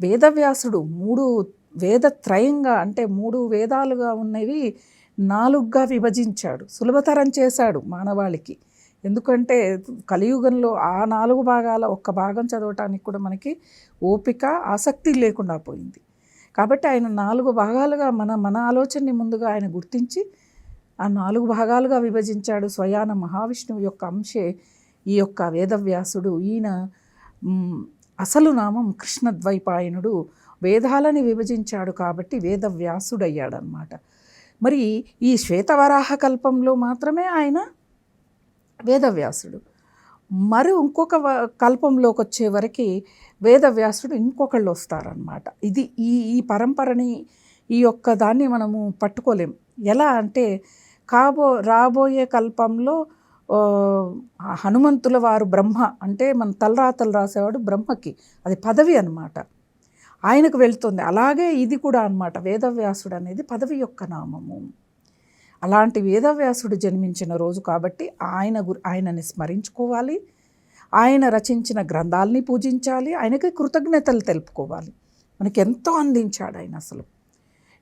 వేదవ్యాసుడు మూడు వేదత్రయంగా అంటే మూడు వేదాలుగా ఉన్నవి నాలుగుగా విభజించాడు. సులభతరం చేశాడు మానవాళికి. ఎందుకంటే కలియుగంలో ఆ నాలుగు భాగాల ఒక్క భాగం చదవటానికి కూడా మనకి ఓపిక ఆసక్తి లేకుండా పోయింది. కాబట్టి ఆయన నాలుగు భాగాలుగా మన మన ఆలోచనని ముందుగా ఆయన గుర్తించి ఆ నాలుగు భాగాలుగా విభజించాడు స్వయాన మహావిష్ణువు యొక్క అంశే ఈ యొక్క వేదవ్యాసుడు. ఈయన అసలు నామం కృష్ణద్వైపాయనుడు వేదాలని విభజించాడు కాబట్టి వేదవ్యాసుడయ్యాడనమాట మరి ఈ శ్వేతవరాహ కల్పంలో మాత్రమే ఆయన వేదవ్యాసుడు. మరి ఇంకొక వ- కల్పంలోకి వచ్చేవరకు వేదవ్యాసుడు ఇంకొకళ్ళు వస్తారనమాట ఇది ఈ ఈ పరంపరని ఈ యొక్క దాన్ని మనము పట్టుకోలేం. ఎలా అంటే కాబో రాబోయే కల్పంలో హనుమంతుల వారు బ్రహ్మ అంటే మన తలరాతలు రాసేవాడు బ్రహ్మకి. అది పదవి అన్నమాట. ఆయనకు వెళ్తుంది. అలాగే ఇది కూడా అన్నమాట. వేదవ్యాసుడు అనేది పదవి యొక్క నామము. అలాంటి వేదవ్యాసుడు జన్మించిన రోజు కాబట్టి ఆయన గురి ఆయనని స్మరించుకోవాలి. ఆయన రచించిన గ్రంథాలని పూజించాలి. ఆయనకి కృతజ్ఞతలు తెలుపుకోవాలి. మనకి ఎంతో అందించాడు ఆయన అసలు.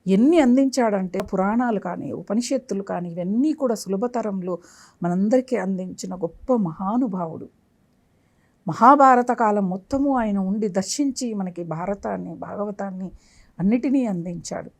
ఎన్ని అందించాడంటే పురాణాలు కానీ ఉపనిషత్తులు కానీ ఇవన్నీ కూడా సులభతరంలో మనందరికీ అందించిన గొప్ప మహానుభావుడు. మహాభారత కాలం మొత్తము ఆయన ఉండి దర్శించి మనకి భారతాన్ని భాగవతాన్ని అన్నిటినీ అందించాడు.